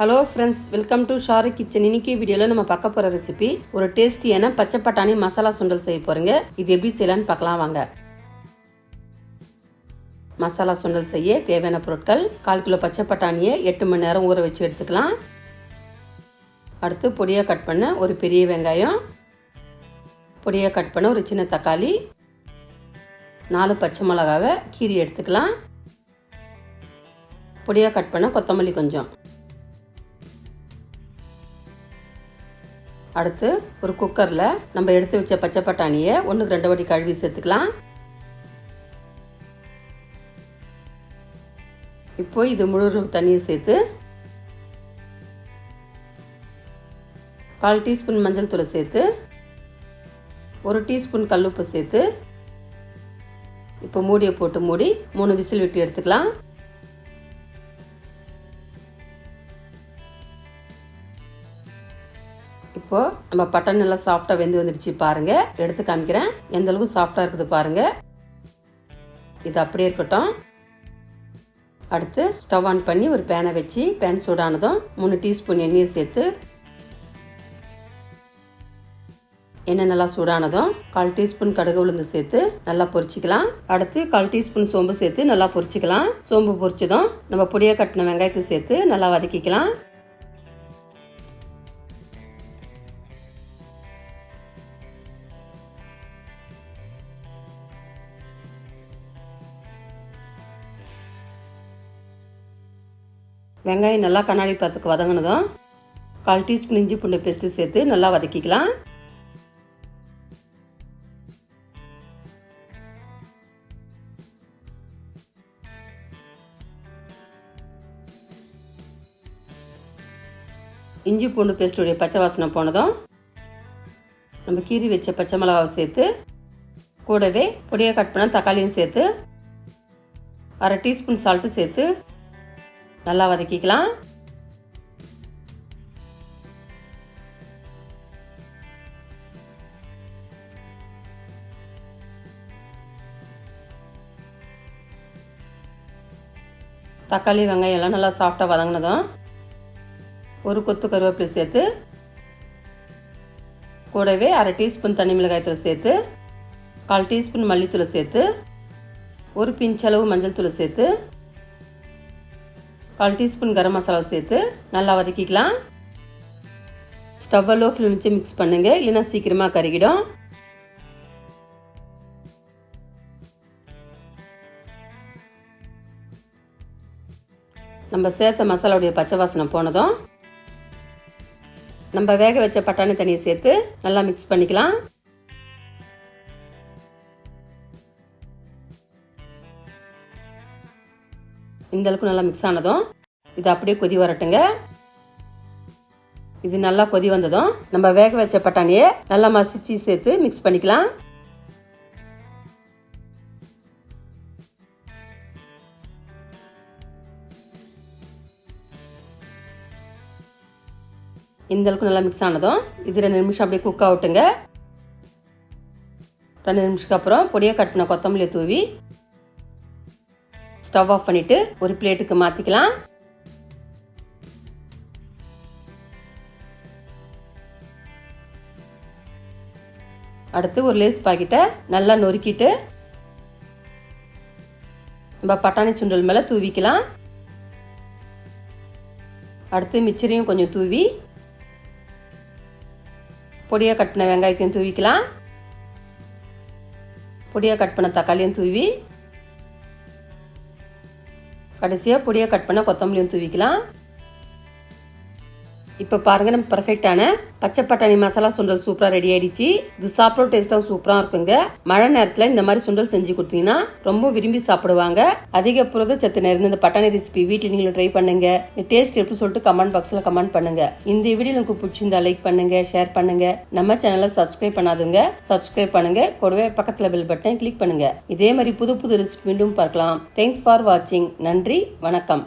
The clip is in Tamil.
Hello friends welcome to Sharu kitchen இன்னைக்கு வீடியோவில் நம்ம பார்க்க போகிற ரெசிபி ஒரு டேஸ்டியான பச்சை பட்டாணி மசாலா சுண்டல் செய்ய போகிறேங்க இது எப்படி செய்யலான்னு பார்க்கலாம் வாங்க. மசாலா சுண்டல் செய்ய தேவையான பொருட்கள் கால் கிலோ பச்சை பட்டாணியை எட்டு மணி நேரம் ஊற வச்சு எடுத்துக்கலாம். அடுத்து பொடியாக கட் பண்ண ஒரு பெரிய வெங்காயம் பொடியாக கட் பண்ண ஒரு சின்ன தக்காளி நாலு பச்சை மிளகாவை கீரி எடுத்துக்கலாம். பொடியாக கட் பண்ண கொத்தமல்லி கொஞ்சம். அடுத்து ஒரு குக்கரில் நம்ம எடுத்து வச்ச பச்சை பட்டாணியை ஒன்றுக்கு ரெண்டு வாட்டி கழுவி சேர்த்துக்கலாம். இப்போ இது முழு தண்ணியை சேர்த்து கால் டீஸ்பூன் மஞ்சள் தூளை சேர்த்து ஒரு டீஸ்பூன் கல்லுப்பு சேர்த்து இப்போ மூடியை போட்டு மூடி மூணு விசில் விட்டு எடுத்துக்கலாம். இப்போ நம்ம பட்டன் நல்லா சாஃப்டாக வெந்து வந்துடுச்சு பாருங்க. எடுத்து காமிக்கிறேன். எந்த அளவுக்கு சாஃப்டாக இருக்குது பாருங்க. இது அப்படியே இருக்கட்டும். அடுத்து ஸ்டவ் ஆன் பண்ணி ஒரு பேனை வச்சு பேன் சூடானதும் மூணு டீஸ்பூன் எண்ணெயை சேர்த்து எண்ணெய் நல்லா சூடானதும் கால் டீஸ்பூன் கடுகு உளுந்து சேர்த்து நல்லா பொரிச்சிக்கலாம். அடுத்து கால் டீஸ்பூன் சோம்பு சேர்த்து நல்லா பொரிச்சிக்கலாம். சோம்பு பொரிச்சதும் நம்ம பொடியை கட்டின வெங்காயத்தை சேர்த்து நல்லா வதக்கிக்கலாம். வெங்காயம் நல்லா கண்ணாடி பத்துக்கு வதங்கினதும் கால் டீஸ்பூன் இஞ்சி பூண்டு பேஸ்ட்டு சேர்த்து நல்லா வதக்கிக்கலாம். இஞ்சி பூண்டு பேஸ்ட்டுடைய பச்சை வாசனை போனதும் நம்ம கீரி வச்ச பச்சை மிளகாவை சேர்த்து கூடவே பொடியாக கட் பண்ண தக்காளியும் சேர்த்து அரை டீஸ்பூன் சால்ட்டு சேர்த்து நல்லா வதக்கிக்கலாம். தக்காளி வெங்காயம் எல்லாம் நல்லா சாஃப்டாக வதங்கினதும் ஒரு கொத்து கருவேப்பிலை சேர்த்து கூடவே அரை டீஸ்பூன் தண்ணி மிளகாய்த்தூள் சேர்த்து கால் டீஸ்பூன் மல்லித்தூளை சேர்த்து ஒரு பிஞ்ச் அளவு மஞ்சள் தூளை சேர்த்து கால் டீஸ்பூன் கரம் மசாலாவை சேர்த்து நல்லா வதக்கிக்கலாம். ஸ்டவ்வை லோ ஃப்ளேம் வச்சு மிக்ஸ் பண்ணுங்க. இல்லைன்னா சீக்கிரமாக கருகிடும். நம்ம சேர்த்த மசாலாவுடைய பச்சை வாசனை போனதும் நம்ம வேக வச்ச பட்டாணி தண்ணியை சேர்த்து நல்லா மிக்ஸ் பண்ணிக்கலாம். இந்த அளவுக்கு நல்லா மிக்ஸ் ஆனதும் இது அப்படியே கொதி வரட்டுங்க. இது நல்லா கொதி வந்ததும் நம்ம வேக வச்ச பட்டாணியை நல்லா மசிச்சு சேர்த்து மிக்ஸ் பண்ணிக்கலாம். இந்த அளவுக்கு நல்லா மிக்ஸ் ஆனதும் இது ரெண்டு நிமிஷம் அப்படியே குக் ஆகட்டுங்க ரெண்டு நிமிஷத்துக்கு அப்புறம் பொடியை கட்டின கொத்தமல்லியை தூவி ஸ்டவ் ஆஃப் பண்ணிட்டு ஒரு பிளேட்டுக்கு மாற்றிக்கலாம் அடுத்து ஒரு லேஸ் பாக்கெட்டை நல்லா நொறுக்கிட்டு நம்ம பட்டாணி சுண்டல் மேலே தூவிக்கலாம். அடுத்து மிச்சரையும் கொஞ்சம் தூவி பொடியாக கட் பண்ண வெங்காயத்தையும் தூவிக்கலாம். பொடியாக கட் பண்ண தக்காளியும் தூவி கடைசியாக பொடியாக கட் பண்ண கொத்தமல்லியும் தூவிக்கலாம். இப்போ பாருங்கள் நம்ம பர்ஃபெக்டான பச்சை பட்டாணி மசாலா சுண்டல் சூப்பராக ரெடி ஆயிடுச்சு. இது சாப்பிட டேஸ்ட்டாக சூப்பராக இருக்குங்க. மழை நேரத்தில் இந்த மாதிரி சுண்டல் செஞ்சு கொடுத்தீங்கன்னா ரொம்ப விரும்பி சாப்பிடுவாங்க. அதிக புரதச்சத்து நிறைந்த இந்த பட்டாணி ரெசிபி வீட்டில் நீங்களும் ட்ரை பண்ணுங்க. டேஸ்ட் எப்படி சொல்லிட்டு கமெண்ட் பாக்ஸில் கமெண்ட் பண்ணுங்க. இந்த வீடியோ உங்களுக்கு பிடிச்சிருந்தா லைக் பண்ணுங்க ஷேர் பண்ணுங்க. நம்ம சேனலை சப்ஸ்கிரைப் பண்ணாதுங்க சப்ஸ்கிரைப் பண்ணுங்க. கூடவே பக்கத்தில் பெல் பட்டன் கிளிக் பண்ணுங்க. இதே மாதிரி புது புது ரெசிபி மீண்டும் பார்க்கலாம். தேங்க்ஸ் ஃபார் வாட்சிங் நன்றி வணக்கம்.